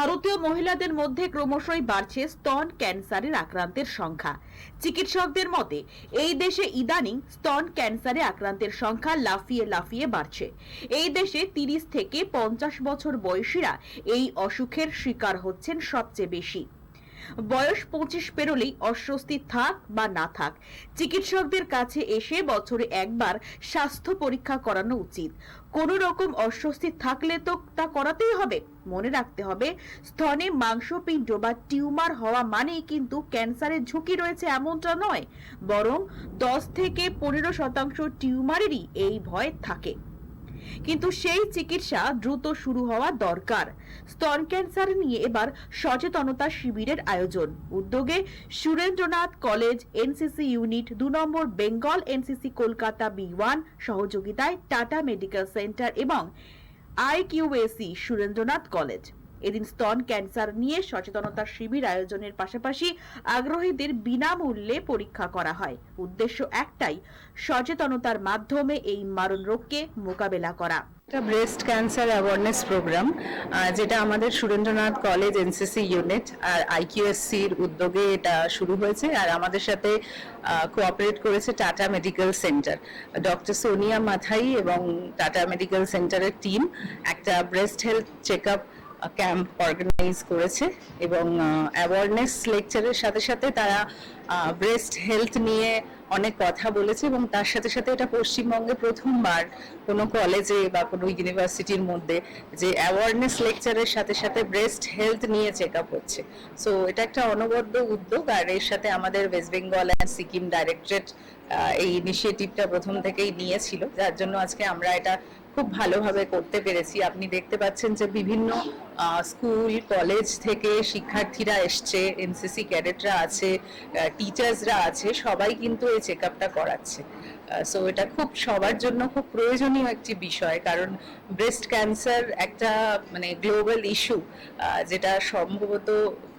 ভারতীয় মহিলাদের মধ্যে ক্রমশই বাড়ছে স্তন ক্যান্সারের আক্রান্তের সংখ্যা। চিকিৎসকদের মতে, এই দেশে ইদানিং স্তন ক্যান্সারে আক্রান্তের সংখ্যা লাফিয়ে লাফিয়ে বাড়ছে। এই দেশে তিরিশ থেকে পঞ্চাশ বছর বয়সীরা এই অসুখের শিকার হচ্ছেন সবচেয়ে বেশি। বয়স পঁচিশ পেরোলেই অস্বস্তি থাক বা না থাক, চিকিৎসকদের কাছে এসে বছরে একবার স্বাস্থ্য পরীক্ষা করানো উচিত। কোনো রকম অস্বস্তি থাকলে তো তা করাতেই হবে। মনে রাখতে হবে, স্তনে মাংসপিণ্ড বা টিউমার হওয়া মানেই কিন্তু ক্যান্সারের ঝুঁকি রয়েছে এমনটা নয়। বরং দশ থেকে পনেরো শতাংশ টিউমারেরই এই ভয় থাকে। কিন্তু সেই চিকিৎসা দ্রুত শুরু হওয়া দরকার। স্তন ক্যান্সার নিয়ে এবার সচেতনতা শিবিরের আয়োজন। উদ্যোগে সুরেন্দ্রনাথ কলেজ, এনসিসি ইউনিট, দু নম্বর Bengal, NCC Kolkata B one সহযোগিতায় টাটা মেডিকেল সেন্টার এবং আইকিউএসি সুরেন্দ্রনাথ কলেজ। এদিন স্তন ক্যান্সার নিয়ে সচেতনতা শিবির আয়োজনের পাশাপাশি আগ্রহীদের বিনামূল্যে পরীক্ষা করা হয়। উদ্দেশ্য একটাই, সচেতনতার মাধ্যমে এই মারণ রোগকে মোকাবেলা করা। একটা ব্রেস্ট ক্যান্সার অ্যাওয়ারনেস প্রোগ্রাম যেটা আমাদের সুরেন্দ্রনাথ কলেজ এনসিসি ইউনিট আর আইকিউএসসির উদ্যোগে এটা শুরু হয়েছে আর আমাদের সাথে কোঅপারেট করেছে Tata medical centre doctor Sonia Mathai এবং টাটা মেডিকেল সেন্টারের টিম একটা breast health check up camp organise করেছে এবং অ্যাওয়ারনেস লেকচারের সাথে সাথে তারা ব্রেস্ট হেলথ নিয়ে অনেক কথা বলেছে এবং তার সাথে সাথে এটা পশ্চিমবঙ্গে প্রথমবার কোনো কলেজে বা কোনো ইউনিভার্সিটির মধ্যে যে অ্যাওয়ারনেস লেকচারের সাথে সাথে ব্রেস্ট হেলথ নিয়ে চেক আপ হচ্ছে। সো এটা একটা অনবদ্য উদ্যোগ আর এর সাথে আমাদের West Bengal and Sikkim directorate এই ইনিশিয়েটিভটা প্রথম থেকেই নিয়েছিল। যার জন্য আজকে আমরা এটা খুব ভালোভাবে করতে পেরেছি। আপনি দেখতে পাচ্ছেন যে বিভিন্ন স্কুল, কলেজ থেকে শিক্ষার্থীরা এসছে, এনসিসি ক্যাডেটরা আছে টিচার্সরা আছে, সবাই কিন্তু এই চেক আপটা করাচ্ছে সো এটা খুব সবার জন্য খুব প্রয়োজনীয় একটি বিষয়, কারণ ব্রেস্ট ক্যান্সার একটা মানে গ্লোবাল ইস্যু যেটা সম্ভবত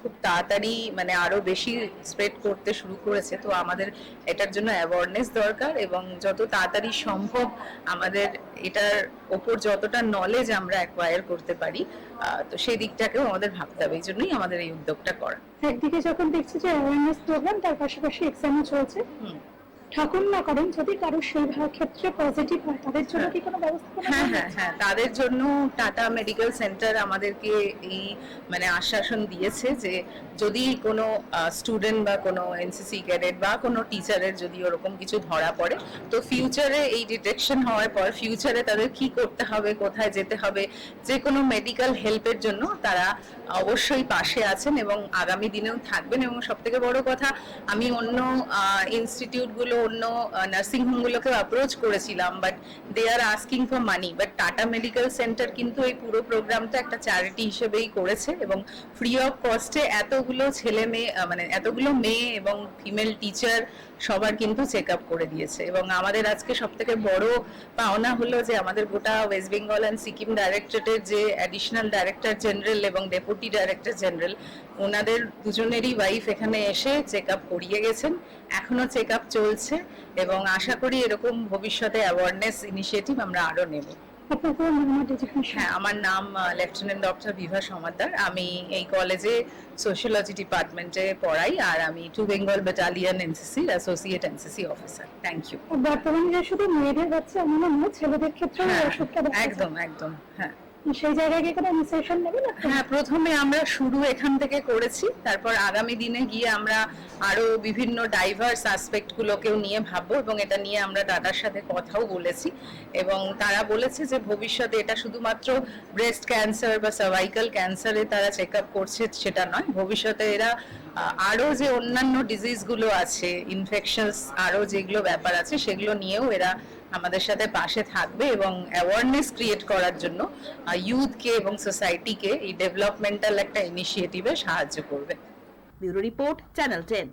খুব তাড়াতাড়ি মানে আরও বেশি স্প্রেড করতে শুরু করেছে। তো আমাদের এটার জন্য অ্যাওয়ারনেস দরকার এবং যত তাড়াতাড়ি সম্ভব আমাদের এটার ওপর যতটা নলেজ আমরা অ্যাকোয়ার করতে পারি তো সেই দিকটাকেও আমাদের ভাবতে হবে। এই জন্যই আমাদের এই উদ্যোগটা করা। একদিকে যখন দেখছি যে অ্যাওয়ারনেস প্রোগ্রাম তার পাশাপাশি এক্সামও চলছে। হুম। ঠাকুর না করেন যদি কারও সেই ক্ষেত্রে পজিটিভ হয় তাদের জন্য কি কোনো ব্যবস্থা হ্যাঁ হ্যাঁ হ্যাঁ তাদের জন্য টাটা মেডিকেল সেন্টার আমাদেরকে এই মানে আশ্বাসন দিয়েছে যে যদি কোনো স্টুডেন্ট বা কোনো এনসিসি ক্যাডেট বা কোনো টিচারের যদি ওরকম কিছু ধরা পড়ে তো ফিউচারে এই ডিটেকশন হওয়ার পর ফিউচারে তাদের কি করতে হবে কোথায় যেতে হবে যে কোনো মেডিকেল হেল্পের জন্য তারা অবশ্যই পাশে আছেন এবং আগামী দিনেও থাকবেন। এবং সব থেকে বড় কথা আমি অন্য ইনস্টিটিউটগুলো অন্য নার্সিং হোমগুলোকে অ্যাপ্রোচ করেছিলাম but they are asking for money but Tata medical centre কিন্তু এই পুরো প্রোগ্রামটা একটা চ্যারিটি হিসেবেই করেছে এবং ফ্রি অফ কস্টে এতগুলো ছেলে মেয়ে মানে এতগুলো মেয়ে এবং ফিমেল টিচার সবার কিন্তু চেক আপ করে দিয়েছে। এবং আমাদের আজকে সব থেকে বড় পাওনা হলো যে আমাদের গোটা ওয়েস্ট বেঙ্গল অ্যান্ড সিকিম ডাইরেক্টরেটের যে অ্যাডিশনাল ডাইরেক্টর জেনারেল এবং ডেপুটি ডাইরেক্টর জেনারেল ওনাদের দুজনেরই ওয়াইফ এখানে এসে চেক আপ করিয়ে গেছেন। এখনও চেক আপ চলছে। এবং আশা করি এরকম ভবিষ্যতে অ্যাওয়ারনেস ইনিশিয়েটিভ আমরা আরও নেব। ডেজিগনেশন হ্যাঁ আমার নাম লেফটেন্যান্ট ডক্টর বিভা সমাদ্দার আমি এই কলেজে সোশিয়োলজি ডিপার্টমেন্টে পড়াই আর আমি two Bengal battalion NCC associate NCC officer thank you বর্তমানে শুধু মেয়েদের হচ্ছে এমন ছেলেদের ক্ষেত্রেও এই হ্যাঁ। একদম একদম হ্যাঁ। সেই জায়গায় গিয়ে কোনো ইনিশিয়েশন নেবেন আপনি? হ্যাঁ প্রথমে আমরা শুরু এখান থেকে করেছি তারপর আগামী দিনে গিয়ে আমরা আরও বিভিন্ন ডাইভার্স নিয়ে ভাববো এবং এটা নিয়ে আমরা টাটার সাথে কথাও বলেছি এবং তারা বলেছে যে ভবিষ্যতে এটা শুধুমাত্র ব্রেস্ট ক্যান্সার বা সার্ভাইকাল ক্যান্সারে তারা চেক আপ করছে সেটা নয় ভবিষ্যতে এরা আহ, আরও যে অন্যান্য ডিজিজগুলো আছে ইনফেকশনস আরও যেগুলো ব্যাপার আছে সেগুলো নিয়েও এরা আমাদের সাথে পাশে থাকবে এবং অ্যাওয়ারনেস ক্রিয়েট করার জন্য ইউথকে এবং সোসাইটিকে এই ডেভেলপমেন্টাল একটা ইনিশিয়েটিভে সাহায্য করবে। Bureau report channel ten